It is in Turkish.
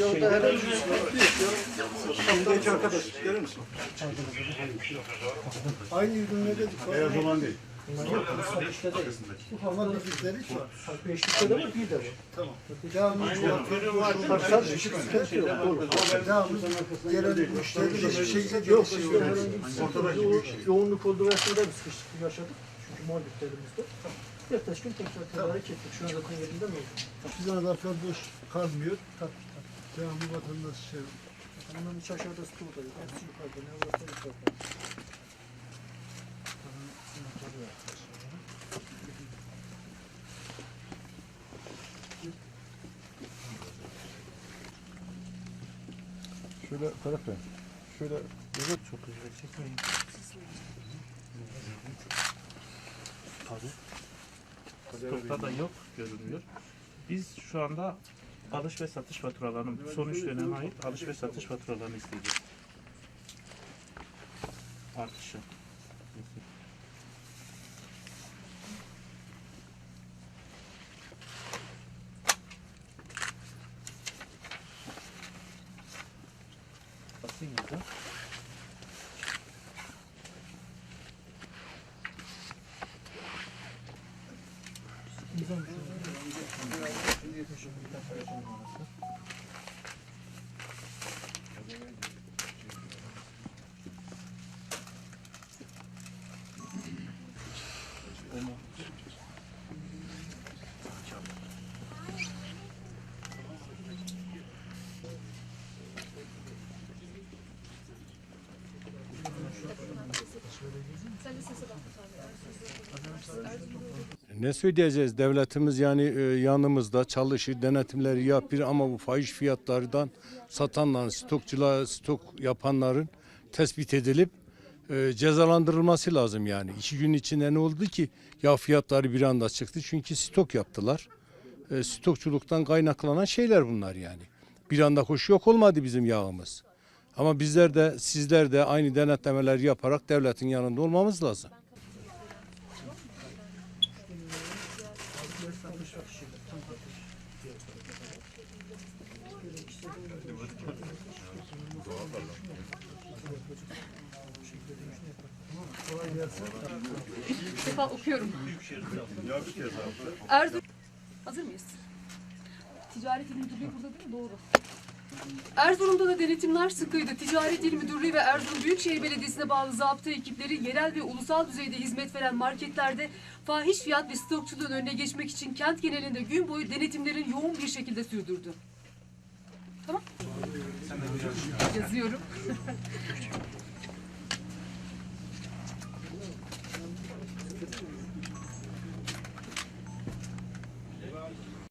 Yolda herhalde Şimdiki arkadaş gelir misin? aynı ürünlerde Beyaz olan değil. Ama bildikleri var. Beşlikte de var bir de var. Tamam. Devamlı düşük sıkıntı yok. Devamlı gelen müşteri de bir şey Yok yok. bir yoğunluk olduğu versiyonda bir sıkışıklık yaşadık. Çünkü muhaliflerimizde. Birkaç gün tekrar tedarik ettik. Şu an zaten yerinden oldu. Bize alakalı boş kalmıyor. Devamlı vatandaş şey. Bunun iç aşağıda su buradayız. Hepsi yukarıda. Ne varsa yukarıda. Şöyle Ferhat Bey. Şöyle Evet çok güzel çekmeyin. Stokta da yok görünüyor. Biz şu anda alış ve satış faturalarını, son üç döneme ait alış ve satış faturalarını isteyeceğiz. Artışı. Basın yazı yetişir birkaç ne söyleyeceğiz? Devletimiz yani e, yanımızda çalışır, denetimleri yapıyor ama bu fahiş fiyatlardan satanların, stokçular, stok yapanların tespit edilip e, cezalandırılması lazım yani. İki gün içinde ne oldu ki? Ya fiyatları bir anda çıktı çünkü stok yaptılar. E, stokçuluktan kaynaklanan şeyler bunlar yani. Bir anda koşu yok olmadı bizim yağımız. Ama bizler de sizler de aynı denetlemeler yaparak devletin yanında olmamız lazım. İlk defa okuyorum. Erzurum. Hazır mıyız? Ticaret Müdürlüğü burada değil mi? Doğru. Erzurum'da da denetimler sıkıydı. Ticaret İl Müdürlüğü ve Erzurum Büyükşehir Belediyesi'ne bağlı zabıta ekipleri yerel ve ulusal düzeyde hizmet veren marketlerde fahiş fiyat ve stokçuluğun önüne geçmek için kent genelinde gün boyu denetimlerin yoğun bir şekilde sürdürdü. Tamam. Yazıyorum.